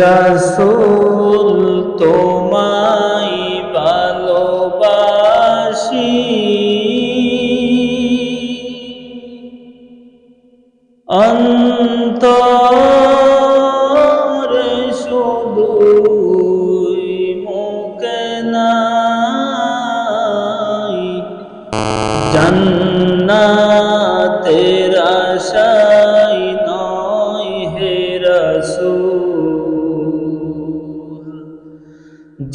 রাসূল তোমায় ভালোবাসি। অন্তরে শুধুই মুখে নাই। জান্নাতের আশাই নয় হে রাসূল।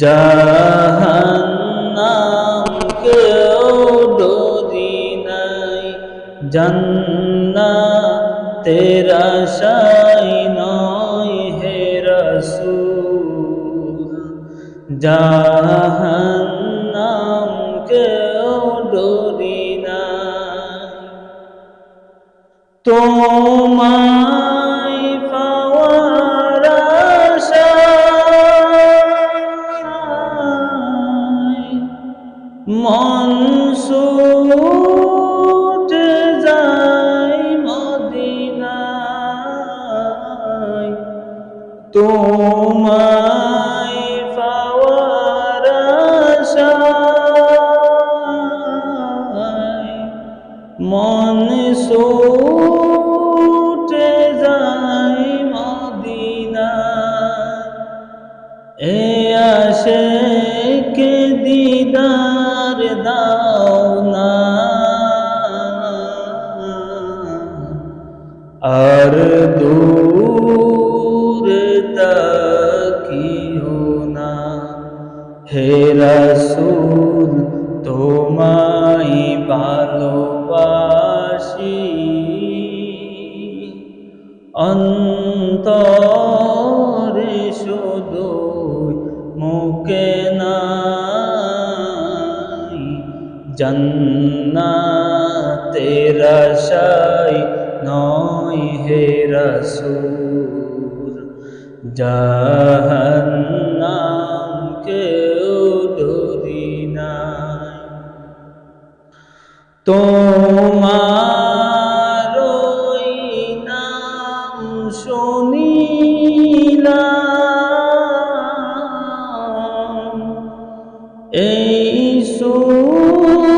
জাহান্নাম কেউ ডরি নাই জান্নাতের আশাই নয় হে রাসূল। জাহান্নাম কেউ ডরি নাই। তোমায় তোমায় হে রাসূল তোমায় ভালোবাসি। অন্তরে শুধু মুখে নাই জান্নাতের আশায় নয় হে রাসূল। জাহান্নাম তোমার নাম শুনিলাম। এই সুকে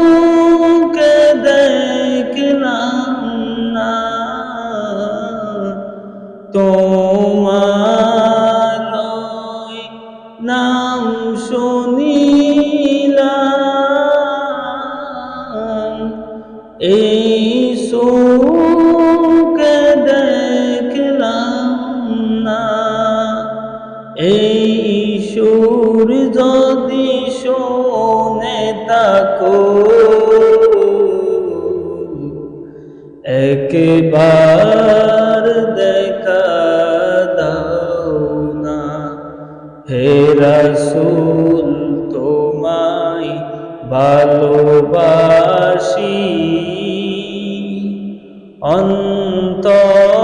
সুর যদি শোনে তাকো একবার দেখা দাও না। হে রাসূল, তোমায় ভালোবাসি। অন্তরে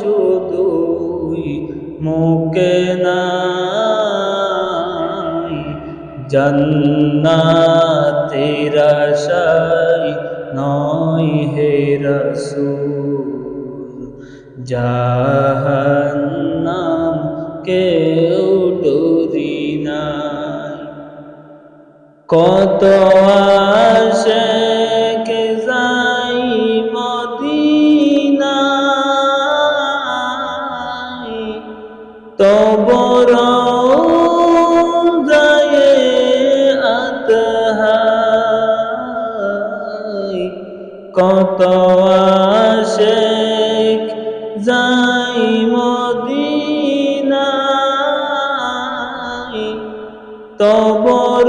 শুধুই মুখে জান্নাতের আশায় নয় হে রাসূল, জাহান্নাম কেউ ডরি নাই। কত আসে কে যাই মদিনায় তবর কত আসে যাই মদিনায় তবর